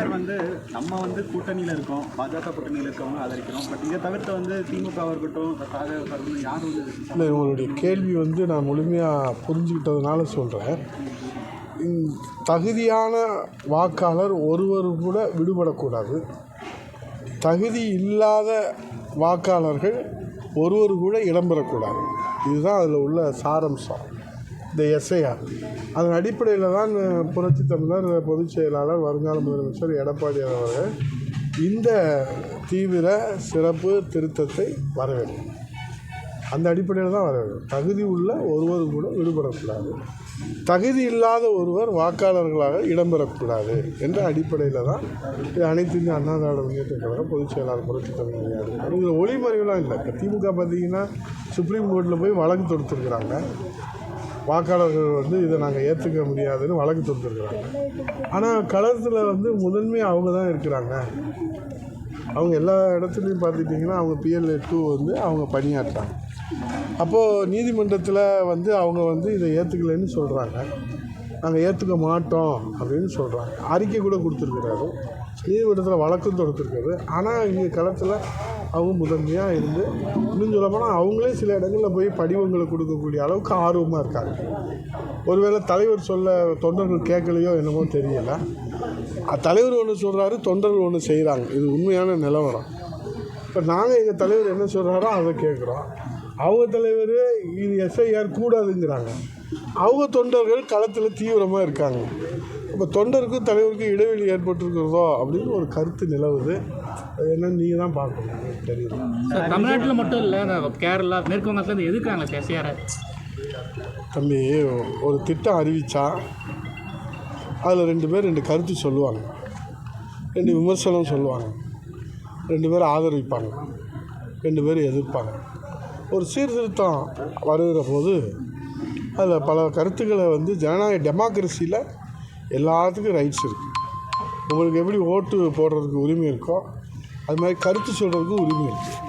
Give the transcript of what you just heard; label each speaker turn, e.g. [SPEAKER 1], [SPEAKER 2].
[SPEAKER 1] எம்ஜிஆர் வந்து நம்ம வந்து கூட்டணியில் இருக்கோம் பாஜக கூட்டணியில் இருக்கவங்க ஆதரிக்கிறோம். பட் இதை தவிர்த்து வந்து திமுக இருக்கட்டும் இருக்கட்டும் யார் வந்து
[SPEAKER 2] இல்லை உங்களுடைய கேள்வி வந்து நான் முழுமையாக புரிஞ்சுக்கிட்டதுனால சொல்கிறேன் தகுதியான வாக்காளர் ஒருவர் கூட விடுபடக்கூடாது. தகுதி இல்லாத வாக்காளர்கள் ஒருவர் கூட இடம்பெறக்கூடாது இதுதான் அதில் உள்ள சாரம்சம். இந்த எஸ்ஐஆர் அதன் அடிப்படையில் தான் புரட்சி தமிழர் பொதுச் செயலாளர் வருங்கால முதலமைச்சர் எடப்பாடி அவர்கள் இந்த தீவிர சிறப்பு திருத்தத்தை வரவேற்கும் அந்த அடிப்படையில் தான் வர வேண்டும். தகுதி உள்ள ஒருவர் கூட விடுபடக்கூடாது. தகுதி இல்லாத ஒருவர் வாக்காளர்களாக இடம்பெறக்கூடாது என்ற அடிப்படையில் தான் இது அனைத்து இந்திய அண்ணா திராவிட முன்னேற்ற கழகம் பொதுச் செயலாளர் புரட்சி தமிழ் இதில் ஒளிமறைவுலாம் இல்லை. இப்போ திமுக பார்த்தீங்கன்னா சுப்ரீம் கோர்ட்டில் போய் வழக்கு தொடுத்துருக்குறாங்க. வாக்காளர்கள் வந்து இதை நாங்கள் ஏற்றுக்க முடியாதுன்னு வழக்கு தொடுத்துருக்குறாங்க. ஆனால் களத்தில் வந்து முதன்மை அவங்க தான் இருக்கிறாங்க. அவங்க எல்லா இடத்துலையும் பார்த்துட்டிங்கன்னா அவங்க பிஎல்ஏ டூ வந்து அவங்க பணியாற்றுறாங்க. அப்போது நீதிமன்றத்தில் வந்து அவங்க வந்து இதை ஏற்றுக்கலைன்னு சொல்கிறாங்க நாங்கள் ஏற்றுக்க மாட்டோம் அப்படின்னு சொல்கிறாங்க அறிக்கை கூட கொடுத்துருக்குறாரு. நீதிமன்றத்தில் வழக்கும் தொடுத்துருக்காரு. ஆனால் இங்கே களத்தில் அவங்க முதன்மையாக இருந்து இன்னும் சொல்ல போனால் அவங்களே சில இடங்களில் போய் படிவங்களை கொடுக்கக்கூடிய அளவுக்கு ஆர்வமாக இருக்காங்க. ஒருவேளை தலைவர் சொல்ல தொண்டர்கள் கேட்கலையோ என்னமோ தெரியலை. தலைவர் ஒன்று சொல்கிறாரு தொண்டர்கள் ஒன்று செய்கிறாங்க இது உண்மையான நிலவரம். இப்போ நாங்கள் எங்கள் தலைவர் என்ன சொல்கிறாரோ அதை கேட்குறோம். அவங்க தலைவர் இது எஸ்ஐஆர் கூடாதுங்கிறாங்க. அவங்க தொண்டர்கள் களத்தில் தீவிரமாக இருக்காங்க. இப்போ தொண்டருக்கும் தலைவருக்கும் இடைவெளி ஏற்பட்டிருக்கிறதோ அப்படின்னு ஒரு கருத்து நிலவுது. அது என்னன்னு நீங்கள் தான் பார்க்கணும்.
[SPEAKER 3] சார் தமிழ்நாட்டில் மட்டும் இல்லை கேரளா மேற்கு வங்கத்துலேருந்து எதுக்காங்க எஸ்ஐஆர்
[SPEAKER 2] தம்பி ஒரு திட்டம் அறிவித்தா அதில் ரெண்டு பேர் ரெண்டு கருத்து சொல்லுவாங்க. ரெண்டு விமர்சனம் சொல்லுவாங்க. ரெண்டு பேர் ஆதரிப்பாங்க. ரெண்டு பேர் எதிர்ப்பாங்க. ஒரு சீர்திருத்தம் வருகிற போது அதில் பல கருத்துக்களை வந்து ஜனநாயக டெமோக்ரஸியில் எல்லாத்துக்கும் ரைட்ஸ் இருக்குது உங்களுக்கு எப்படி ஓட்டு போடுறதுக்கு உரிமை இருக்கோ அது மாதிரி கருத்து சொல்கிறதுக்கு உரிமை இருக்குது